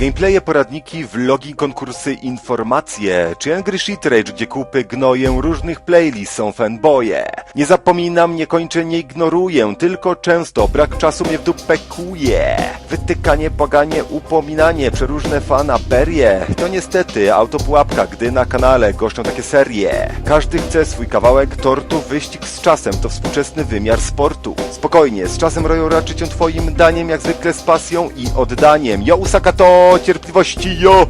Gameplaye, poradniki, vlogi, konkursy, informacje, czy Angry Shit Rage, gdzie kupy gnoję różnych playlist są fanboye. Nie zapominam, nie kończę, nie ignoruję, tylko często brak czasu mnie w dupę kuje. Wytykanie, poganie, upominanie, przeróżne fanaberie. To niestety autopułapka, gdy na kanale goszczą takie serie. Każdy chce swój kawałek tortu, wyścig z czasem to współczesny wymiar sportu. Spokojnie, z czasem roją raczyć ją twoim daniem, jak zwykle z pasją i oddaniem. Yo, Sakato, cierpliwości, yo!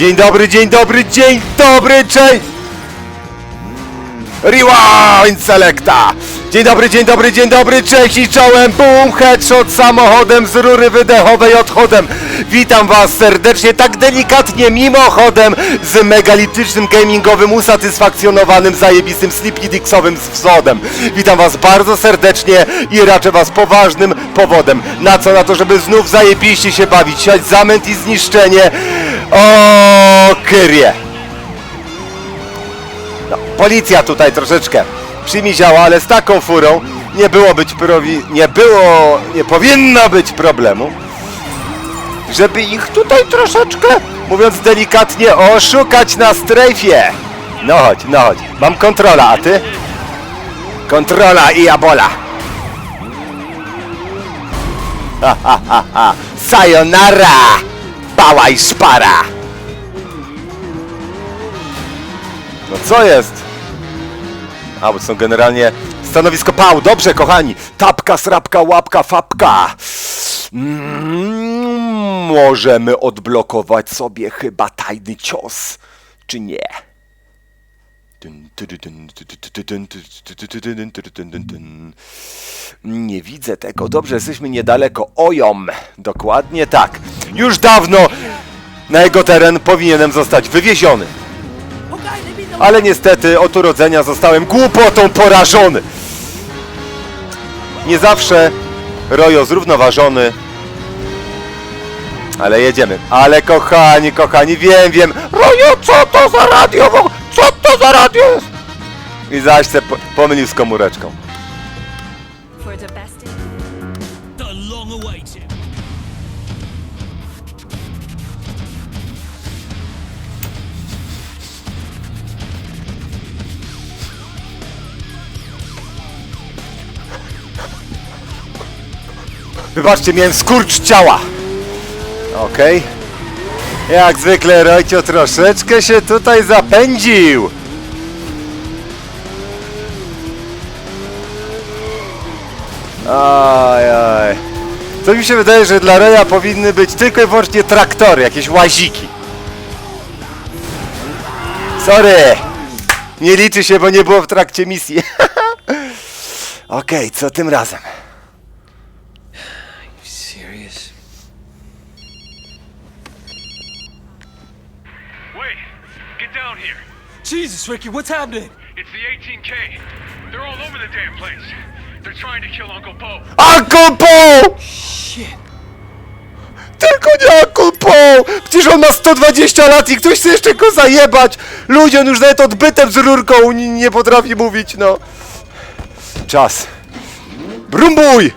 Dzień dobry, dzień dobry, dzień dobry, cześć! Rewind Selecta! Dzień dobry, dzień dobry, dzień dobry, cześć i czołem, boom, headshot samochodem z rury wydechowej odchodem. Witam was serdecznie, tak delikatnie, mimochodem, z megalitycznym gamingowym, usatysfakcjonowanym, zajebistym, slipidixowym wzodem. Witam was bardzo serdecznie i raczę was poważnym powodem. Na co? Na to, żeby znów zajebiście się bawić, siać zamęt i zniszczenie. O, kyrie! No, policja tutaj troszeczkę przymieziała, ale z taką furą nie było być prowi... nie było... nie powinno być problemu, żeby ich tutaj troszeczkę, mówiąc delikatnie, oszukać na strefie. No chodź, no chodź. Mam kontrola, a ty? Kontrola i abola. Ha, ha, ha, ha. Sayonara! Bała i szpara! No co jest? A, bo są generalnie stanowisko pał. Dobrze, kochani. Tapka, srapka, łapka, fapka. Mm, możemy odblokować sobie chyba tajny cios. Czy nie? Nie widzę tego. Dobrze, jesteśmy niedaleko. Ojom. Dokładnie tak. Już dawno na jego teren powinienem zostać wywieziony. Ale niestety od urodzenia zostałem głupotą porażony. Nie zawsze Rojo zrównoważony. Ale jedziemy. Ale kochani, kochani, wiem, wiem. Rojo, co to za radio? W ogóle? Co to za radio jest? I zaś se po- pomylił z komóreczką. Wybaczcie, miałem skurcz ciała. Okej. Jak zwykle Rojcio troszeczkę się tutaj zapędził. Aj. To mi się wydaje, że dla Reja powinny być tylko i wyłącznie traktory, jakieś łaziki. Sorry! Nie liczy się, bo nie było w trakcie misji. Okej, co tym razem? Jesus, Ricky, what's happening? It's the 18K! They're all over the damn place! They're trying to kill Uncle Poe! Uncle! Shit. Tylko nie Uncle Paul! Przecież on ma 120 lat i ktoś chce jeszcze go zajebać! Ludzie, on już nawet odbytem z rurką nie, nie potrafi mówić, no. Czas. Brumbuj!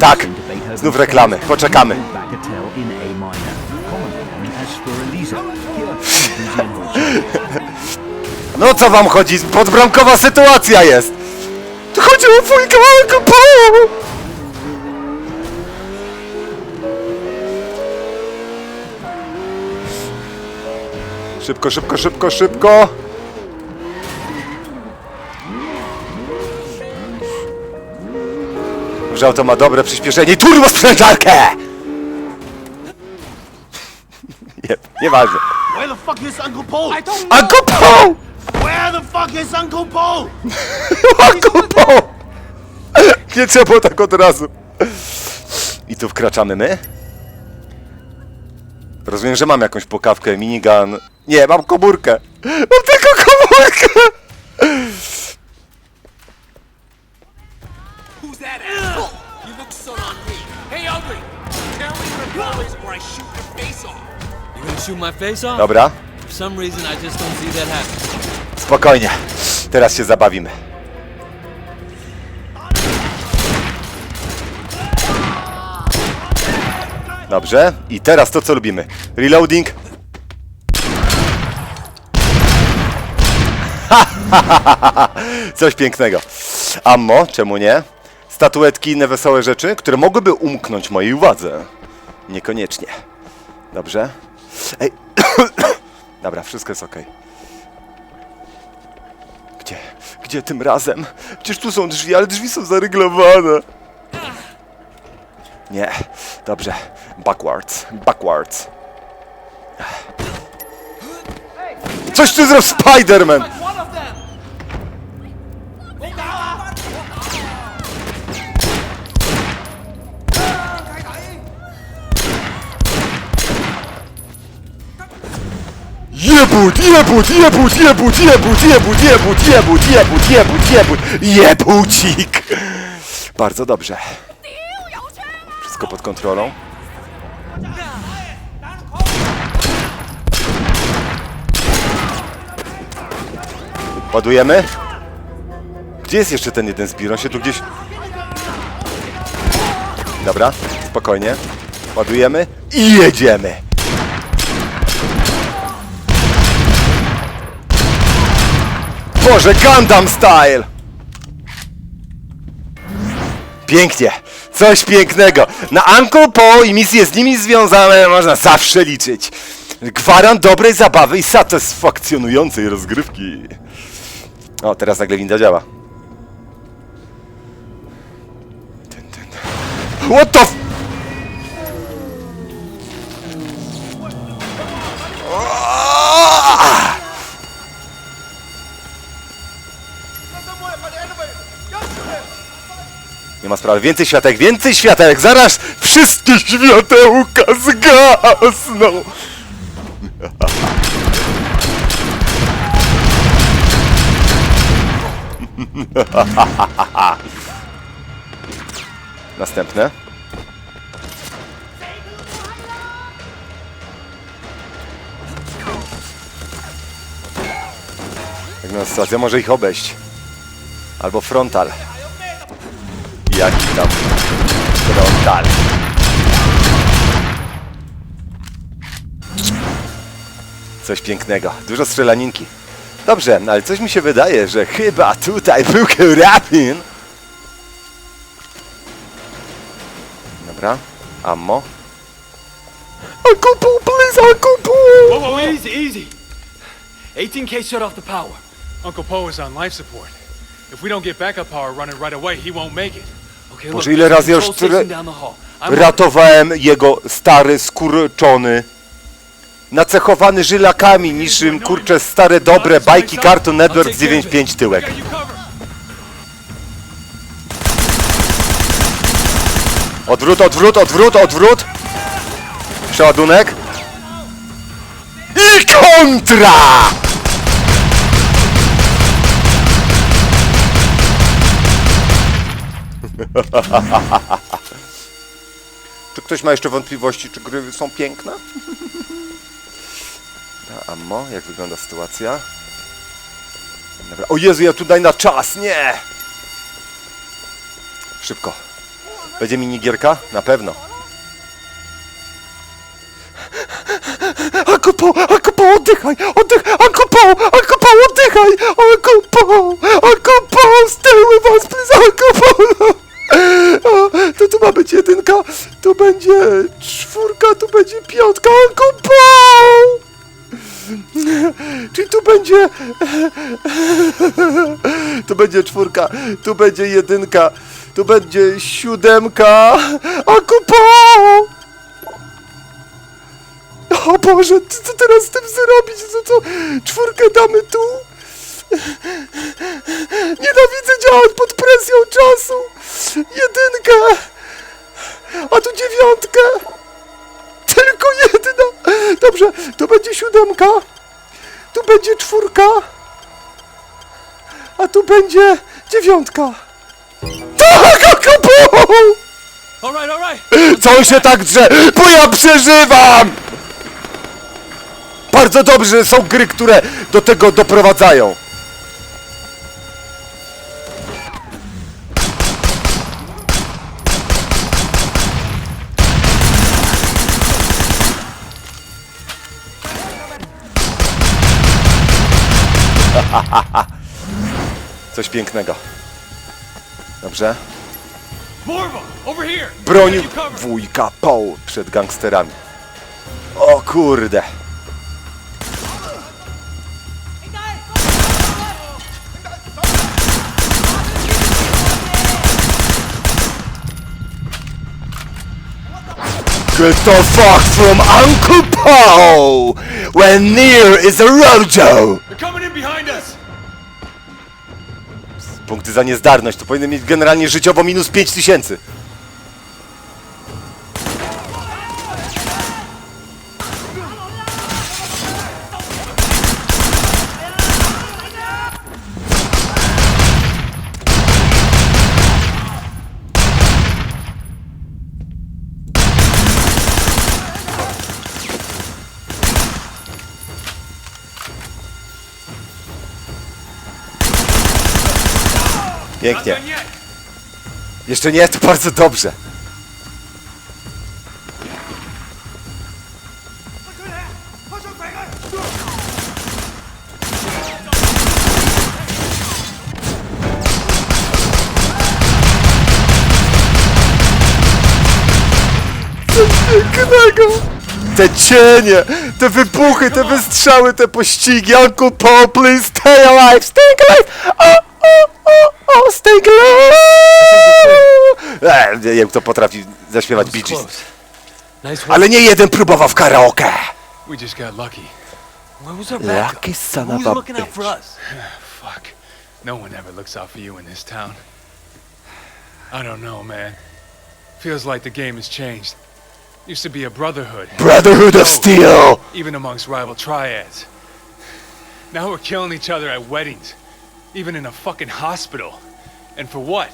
Tak, znów reklamy. Poczekamy. No co wam chodzi? Podbramkowa sytuacja jest! Tu chodzi o dwójkę Uncle Paul! Szybko, szybko, szybko, szybko! Że auto ma dobre przyspieszenie turbo sprężarkę! Nie, nieważne. Where the fuck is Uncle Paul? I don't Uncle Paul! Where Where the fuck is Uncle Paul? Kupo! Nie trzeba było tak od razu. I tu wkraczamy my. Rozumiem, że mam jakąś pokawkę, minigun. Nie, mam komórkę. Mam tylko komórkę! Who's that asshole? You look so on me. Hey, ugly! Tell me your boys or I shoot your face off. Dobra, spokojnie. Teraz się zabawimy. Dobrze, i teraz to co lubimy. Reloading. Coś pięknego. Ammo, czemu nie? Statuetki i inne wesołe rzeczy, które mogłyby umknąć mojej uwadze. Niekoniecznie. Dobrze. Ej. Dobra, wszystko jest ok. Gdzie? Gdzie tym razem? Przecież tu są drzwi, ale drzwi są zaryglowane. Nie. Dobrze. Backwards. Backwards. Coś tu zrobił Spider-Man! Jebut, jebut, jebut, jebut, jebut, jebut, jebut, jebut, jebut, jebut, jebut, jebucik! Bardzo dobrze. Wszystko pod kontrolą. Ładujemy? Gdzie jest jeszcze ten jeden zbir? On się tu gdzieś... Dobra, spokojnie. Ładujemy i jedziemy. Boże, Gundam Style! Pięknie. Coś pięknego. Na Uncle Paul i misje z nimi związane można zawsze liczyć. Gwarant dobrej zabawy i satysfakcjonującej rozgrywki. O, teraz nagle winda działa. What the f... ma sprawy. Więcej światełek, więcej światełek! Zaraz wszystkie światełka zgasną! Następne. Jak sytuacja może ich obejść. Albo frontal. Jaki tam frontal. Coś pięknego. Dużo strzelaninki. Dobrze, ale coś mi się wydaje, że chyba tutaj był karabin. Dobra, ammo. Uncle Pooh, please, Uncle Pooh! Whoa, whoa, easy, easy. 18K shut off the power. Uncle Poe is on life support. If we don't get backup power running right away, he won't make it. Boże, ile razy ja już tyle- Ratowałem jego stary, skurczony, nacechowany żylakami niczym, kurcze, stare, dobre bajki Cartoon Network 9.5 tyłek. Odwrót, odwrót, odwrót, odwrót. Przeładunek. I kontra! Czy ktoś ma jeszcze wątpliwości, czy gry są piękne? Dobra, ammo, jak wygląda sytuacja? Dobra. O Jezu, ja tutaj na czas, nie! Szybko. Będzie minigierka? Na pewno. Akupo, Akupo, oddychaj, oddychaj, Akupo, Akupo, oddychaj, Akupo, Akupo, with us, please, Akupo. O, to tu ma być jedynka, tu będzie czwórka, tu będzie piątka, Akupo. Czyli tu będzie... Tu będzie czwórka, tu będzie jedynka, tu będzie siódemka, a kupo! O Boże, co teraz z tym zrobić? Co, co? Czwórkę damy tu, Nienawidzę działać pod presją czasu! Jedynkę! A tu dziewiątkę! Tylko jedna! Dobrze, to będzie siódemka. Tu będzie czwórka. A tu będzie dziewiątka. Tak, akapu! Alright, alright. Co on się tak drze? Bo ja przeżywam! Bardzo dobrze, że są gry, które do tego doprowadzają. Coś pięknego. Dobrze. Bronił wujka Paul przed gangsterami. O kurde. Get the fuck from Uncle Paul when near is a rojo. They're coming in behind us. Punkty za niezdarność to powinny mieć generalnie życiowo minus 5000. Pięknie. Jeszcze nie, to bardzo dobrze. Pięknego! Te cienie, te wybuchy, te wystrzały, te pościgi. Uncle Paul, please stay alive, stay alive! O, o, o, o, stay! E, nie wiem, kto potrafi zaśpiewać Bee Gees. Ale nie jeden próbował w karaoke. We just got lucky. Where was our backup? Lucky son of a looking out for us? Fuck. No one ever looks out for you in this town. I don't know, man. Feels like the game has changed. Used to be a brotherhood, Brotherhood of Steel! even amongst rival triads. Now we're killing each other at weddings, even in a fucking hospital. And for what?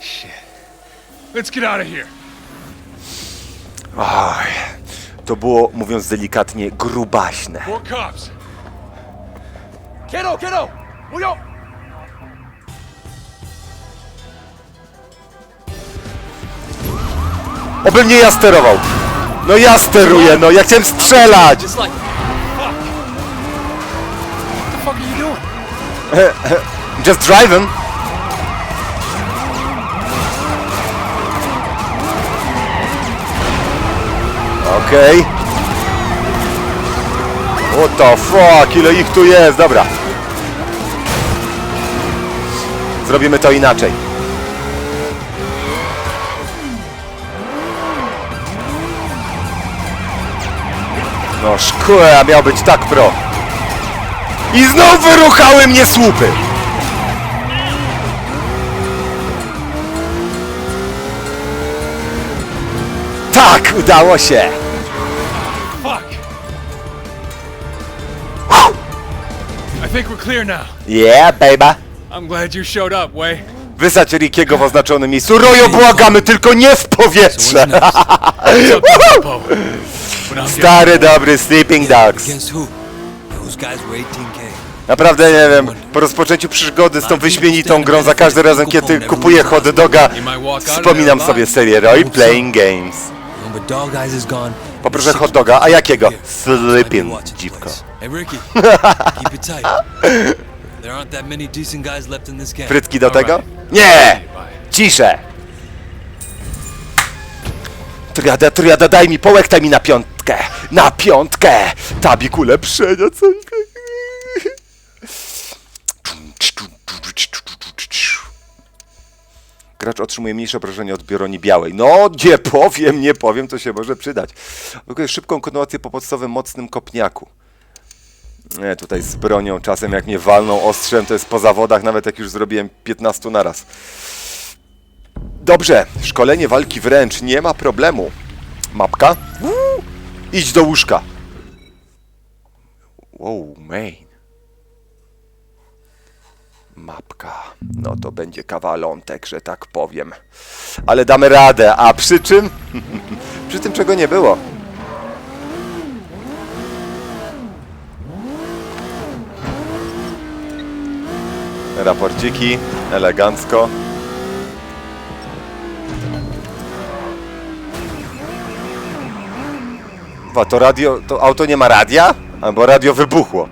Shit. Let's get out of here. To było, mówiąc delikatnie, grubaśne. More cops. Kiddo, kiddo! Obym nie ja sterował. No ja steruję, no ja chciałem strzelać! Just like Just driving. Okej. What the fuck, ile ich tu jest, dobra. Zrobimy to inaczej. No szkoda, miał być tak pro. I znów wyruchały mnie słupy! Tak, udało się! Fuck. I think we're clear now. Yeah, baby! I'm glad you showed up, Way. Wysać Rickiego w oznaczonym miejscu. Rojo, błagamy, tylko nie w powietrze! Stary, dobry Sleeping Dogs. Against who? Those guys were 18k. Naprawdę nie wiem, po rozpoczęciu przygody z tą wyśmienitą grą, za każdym razem, kiedy kupuję hot doga, wspominam sobie serię Roy Playing Games. Poproszę hot doga, a jakiego? Sleeping, dziwko. Frytki do tego? Nie! Ciszę! Triada, triada, daj mi, połektaj mi na piątkę! Na piątkę! Tabik ulepszenia, co Gracz otrzymuje mniejsze obrażenia od broni białej. No, nie powiem, nie powiem, to się może przydać. Wykonuje szybką kontynuację po podstawowym mocnym kopniaku. Nie, tutaj z bronią czasem jak mnie walną ostrzem, to jest po zawodach, nawet jak już zrobiłem 15 naraz. Dobrze, szkolenie walki wręcz, nie ma problemu. Mapka? Uuu, idź do łóżka. Wow, main. Mapka. No to będzie kawalątek, że tak powiem. Ale damy radę, a przy czym? przy tym czego nie było. Raporciki, elegancko. Wa, to radio, to auto nie ma radia? Albo radio wybuchło.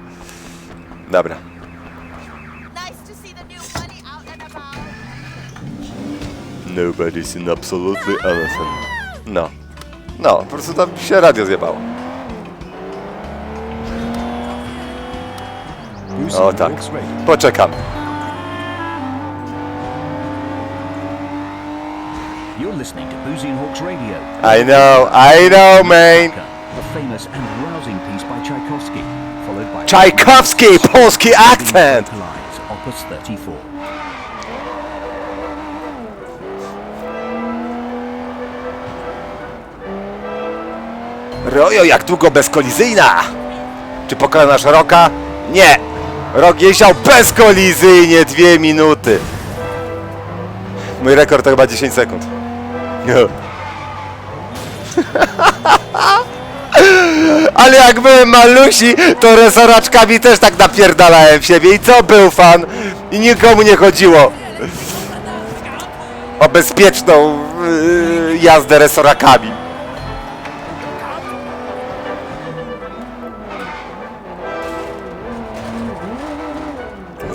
Dobra. Nobody's in absolutely anything. No. No, po prostu tam się radio zjebało. O tak. Poczekam. You're listening to Boozy and Hawks Radio. I know, I know, man. A famous and rousing piece by Tchaikovsky, followed by Tchaikovsky, polski. Collides, Opus 34. Rojo, jak długo bezkolizyjna? Czy pokonana szeroka? Nie! Rok jeździał bezkolizyjnie dwie minuty. Mój rekord to chyba 10 sekund. Ale jak byłem malusi, to resoraczkami też tak napierdalałem siebie. I co był fan? I nikomu nie chodziło o bezpieczną yy, jazdę resorakami.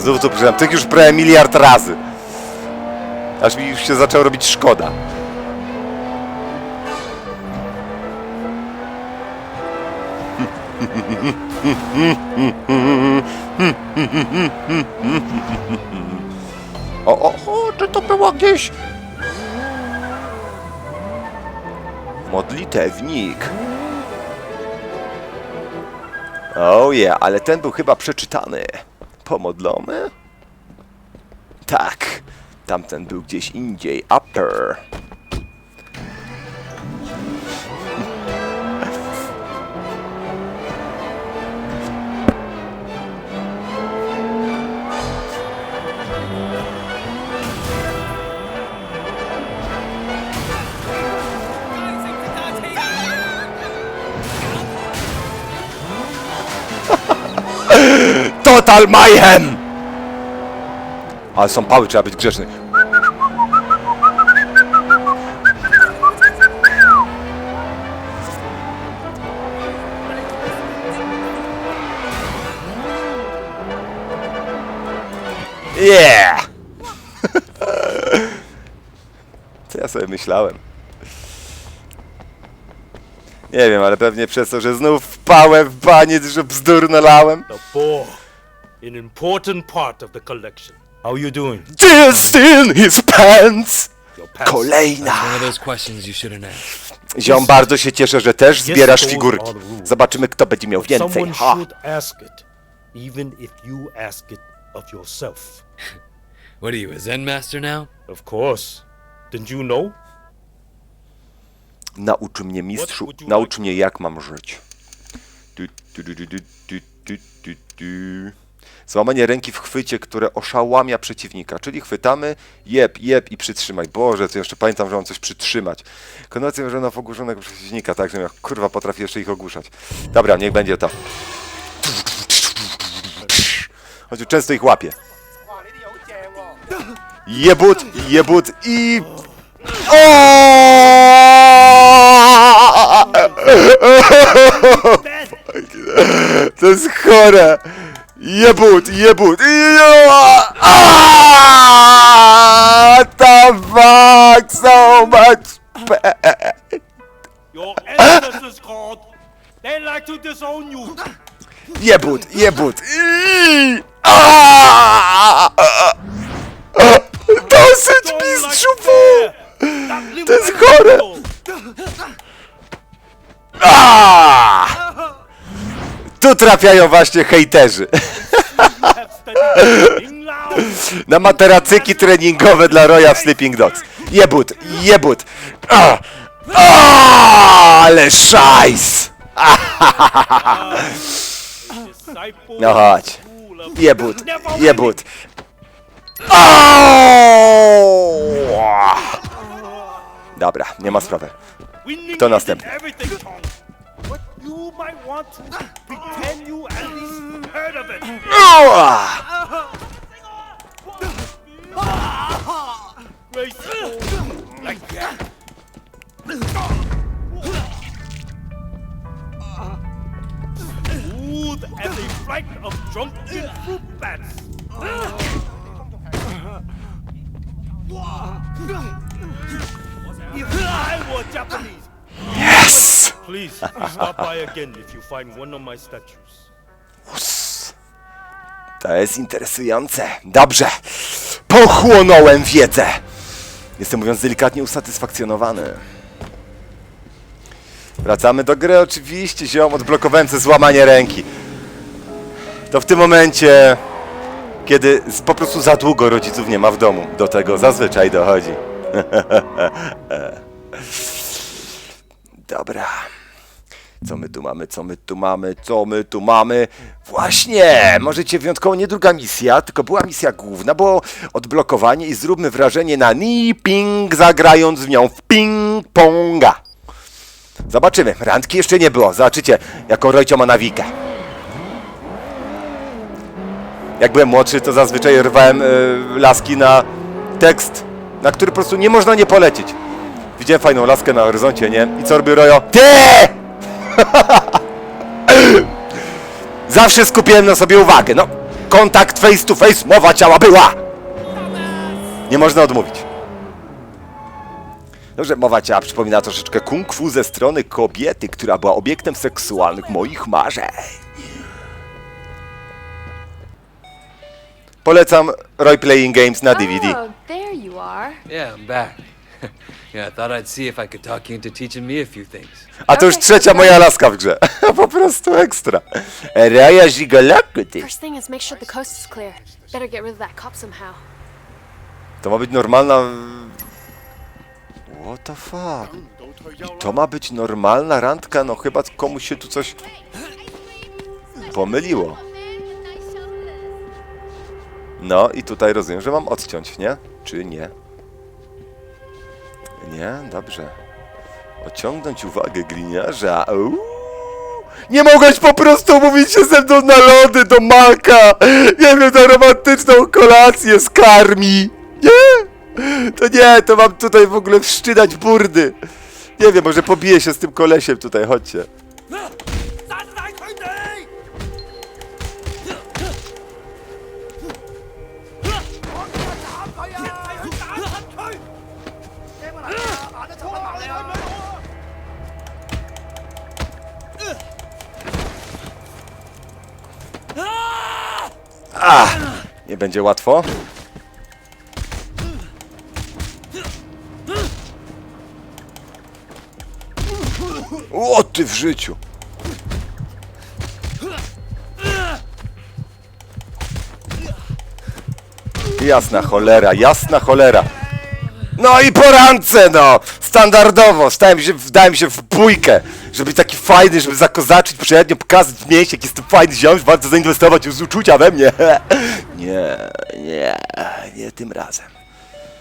Znów to przyznam, tych już prawie miliard razy. Aż mi już się zaczęło robić szkoda. O, o, o, czy to było gdzieś? Modlitewnik. Oh yeah, ale ten był chyba przeczytany. Pomodlony? Tak. Tamten był gdzieś indziej. Upper. Total Mayhem! Ale są pały, trzeba być grzeczny. Yeah! Co ja sobie myślałem? Nie wiem, ale pewnie przez to, że znów wpałem w baniec, że bzdur nalałem. The boar, an important part of the collection. How you doing? Just in his pants! Your pants. Kolejna! One of those questions you shouldn't ask. Ziom, bardzo się cieszę, że też zbierasz figurki. Zobaczymy, kto będzie miał więcej. Someone Ha! should ask it, even if you ask it of yourself. What are you, a Zen master now? Of course. Didn't you know? Naucz mnie, mistrzu, naucz mnie, jak mam żyć. Du, du, du, du, du, du, du, du. Złamanie ręki w chwycie, które oszałamia przeciwnika, czyli chwytamy, jeb, jeb i przytrzymaj. Boże, to jeszcze pamiętam, że mam coś przytrzymać. Konotacja wyrażona w ogłuszonego przeciwnika, tak, że ja kurwa potrafię jeszcze ich ogłuszać. Dobra, niech będzie to. Choć często ich łapię. Jebut, jebut i... O! To jest chore! Jebut, jebut! Aaaa! The fuck so much pain! Your ancestors called. They like to disown you. Jebut, jebut! i-! Dosyć, mistrzu fu! To jest chore! people. Tu trafiają właśnie hejterzy. Na materacyki treningowe dla Roya w Sleeping Dogs. Jebut, jebut. A, a, ale szajs. No chodź. Jebut, jebut. Dobra, nie ma sprawy. Kto następny? You might want to pretend you at least heard of it. Graceful, like that. Smooth as a flight of drunken fruit bats. If I were Japanese, Yes! please stop by again if you find one of my statues. To jest interesujące. Dobrze. Pochłonąłem wiedzę. Jestem mówiąc delikatnie usatysfakcjonowany. Wracamy do gry oczywiście, ziom, odblokowałem sobie złamanie ręki. To w tym momencie, kiedy po prostu za długo rodziców nie ma w domu, do tego zazwyczaj dochodzi. Dobra. Co my tu mamy, co my tu mamy, co my tu mamy? Właśnie! Możecie wyjątkowo nie druga misja, tylko była misja główna, było odblokowanie i zróbmy wrażenie na Ni Ping, zagrając w nią w ping-ponga. Zobaczymy. Randki jeszcze nie było. Zobaczycie, jaką Rojcio ma nawikę. Jak byłem młodszy, to zazwyczaj rwałem y, laski na tekst, na który po prostu nie można nie polecieć. Widziałem fajną laskę na horyzoncie, nie? I co robi Rojo? Ty! Zawsze skupiłem na sobie uwagę. No, kontakt face to face, mowa ciała była! Nie można odmówić. Dobrze, mowa ciała przypomina troszeczkę kung fu ze strony kobiety, która była obiektem seksualnych moich marzeń. Polecam Roy Playing Games na DVD. Oh, there you are. Yeah, I'm back. yeah, I thought I'd see if I could talk you into teaching me a few things. A to już trzecia moja laska w grze. po prostu ekstra. Ty. First thing is make sure the coast is clear. Better get rid of that cop somehow. To ma być normalna... What the fuck? I to ma być normalna randka? No chyba komuś się tu coś pomyliło. No i tutaj rozumiem, że mam odciąć, nie? Czy nie? Nie? Dobrze. Ociągnąć uwagę gliniarza. Uuu. Nie mogłeś po prostu mówić się ze mną na lody do maka! Nie wiem, na romantyczną kolację z karmi! Nie! To nie, to mam tutaj w ogóle wszczynać burdy! Nie wiem, może pobiję się z tym kolesiem tutaj, chodźcie. A, nie będzie łatwo. O ty w życiu. Jasna cholera, jasna cholera. No i po randce, no! Standardowo, stałem się, wdałem się w bójkę, żeby taki fajny, żeby zakozaczyć przednio, pokazać w mieście, jak jestem fajny ziom, warto zainwestować z uczucia we mnie. Nie, nie, nie tym razem.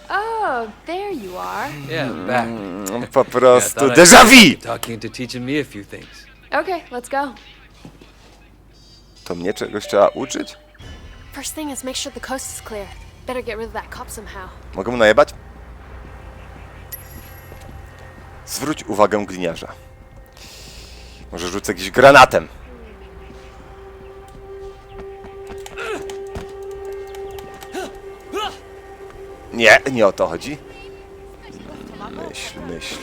Oh, there you are. Yeah, back. No, Po Yeah, prostu I'd déjà vu! could talk you into teaching me a few things. Okay, let's go. To mnie czegoś trzeba uczyć? First thing is make sure the coast is clear. Better get rid of that cop somehow. Mogę mu najebać? Zwróć uwagę gliniarza. Może rzucę jakiś granatem. Nie, nie o to chodzi. Myśl, myśl.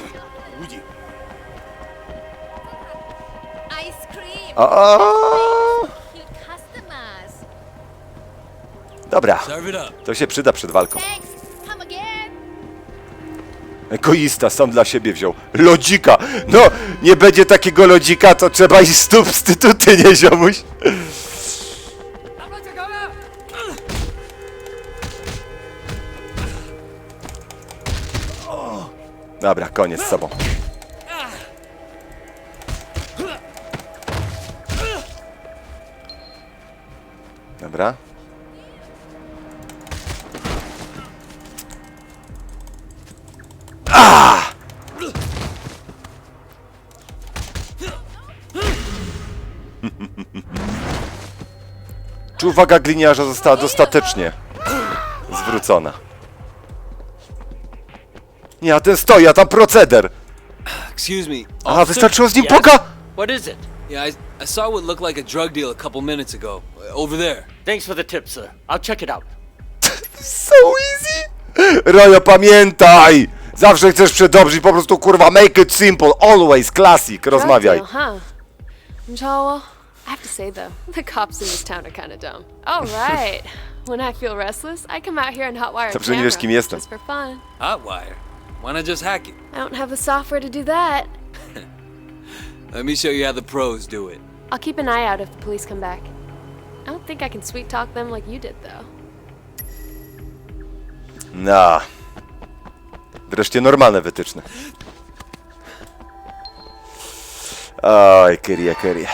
O! Dobra, to się przyda przed walką. Egoista, sam dla siebie wziął. Lodzika! No, nie będzie takiego lodzika, to trzeba w substytuty, nie ziomuś? Dobra, koniec z sobą. Dobra. Czy uwaga gliniarza została dostatecznie zwrócona? Nie, a ten stoi, a tam proceder. Excuse me. A, officer? wystarczyło z nim poka... What is it? Yeah, I, I saw what looked like a drug deal a couple minutes ago. Over there. Thanks for the tip, sir. I'll check it out. So easy! Rojo, pamiętaj! Zawsze chcesz przedobrzyć, po prostu kurwa make it simple, always classic, rozmawiaj. Drug deal, huh? Joel, I have to say though, the cops in this town are kind of dumb. All right. when I feel restless, I come out here and hotwire a Dobrze, nie wiesz, camera, jestem. just for fun. Hotwire. Why not just hack it? I don't have the software to do that. Let me show you how the pros do it. I'll keep an eye out if the police come back. I don't think I can sweet talk them like you did though. No. Wreszcie normalne wytyczne. Oj, kyrie, kyrie.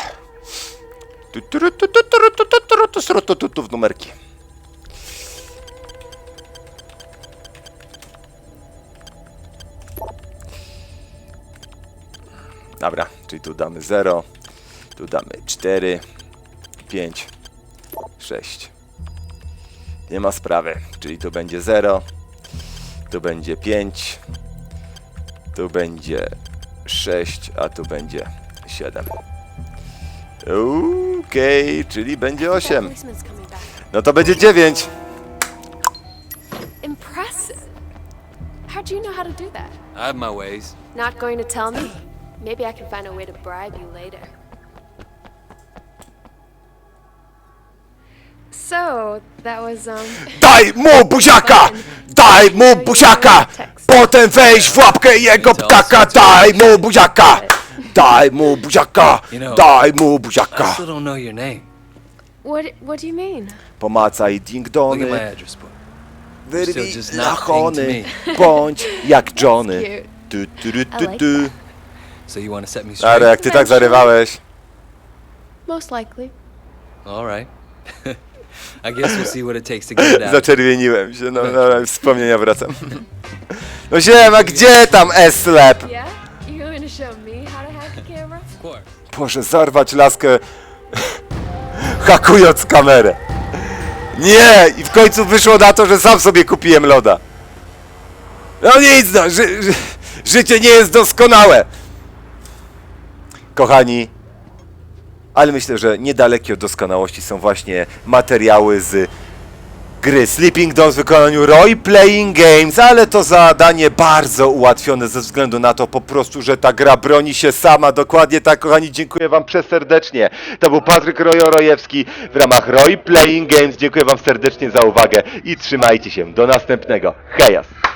W numerki. Dobra, czyli tu damy 0, tu damy 4, 5, 6. Nie ma sprawy, czyli to będzie 0, tu będzie 5, tu będzie 6, a tu będzie 7. Okej, czyli będzie That 8. policeman's coming back. No to będzie 9. Impressive. How'd you know how to do that? I have my ways. Not going to tell me? Maybe I can find a way to bribe you later. So, that was, um... Daj mu buziaka! Daj mu buziaka! Potem weź w łapkę jego ptaka! Daj mu buziaka! Daj mu buziaka! Daj mu I buziaka! still don't know your name. What, what do you mean? Pomacaj Look at my ding-dony, address book. wyrwij still just not lachony, pink bądź jak Johnny. Cute. Tu, tu, tu, I tu, like tu. So you want to set me Ale straight? jak ty tak zarywałeś. Most likely. All right. I guess we'll see what it takes to get it out. Zaczerwieniłem się, no, no wspomnienia wracam. No siema, gdzie tam S-Lab? Yeah? You going to show me how to hack the camera? Of course. Boże, zarwać laskę hakując kamerę. Nie! I w końcu wyszło na to, że sam sobie kupiłem loda. No nic, no, ży, ży, życie nie jest doskonałe. Kochani, ale myślę, że niedalekie od doskonałości są właśnie materiały z gry Sleeping Dogs w wykonaniu Roy Playing Games, ale to zadanie bardzo ułatwione ze względu na to po prostu, że ta gra broni się sama. Dokładnie tak, kochani, dziękuję wam przeserdecznie. To był Patryk Rojo-Rojewski w ramach Roy Playing Games. Dziękuję wam serdecznie za uwagę i trzymajcie się. Do następnego. Hejas!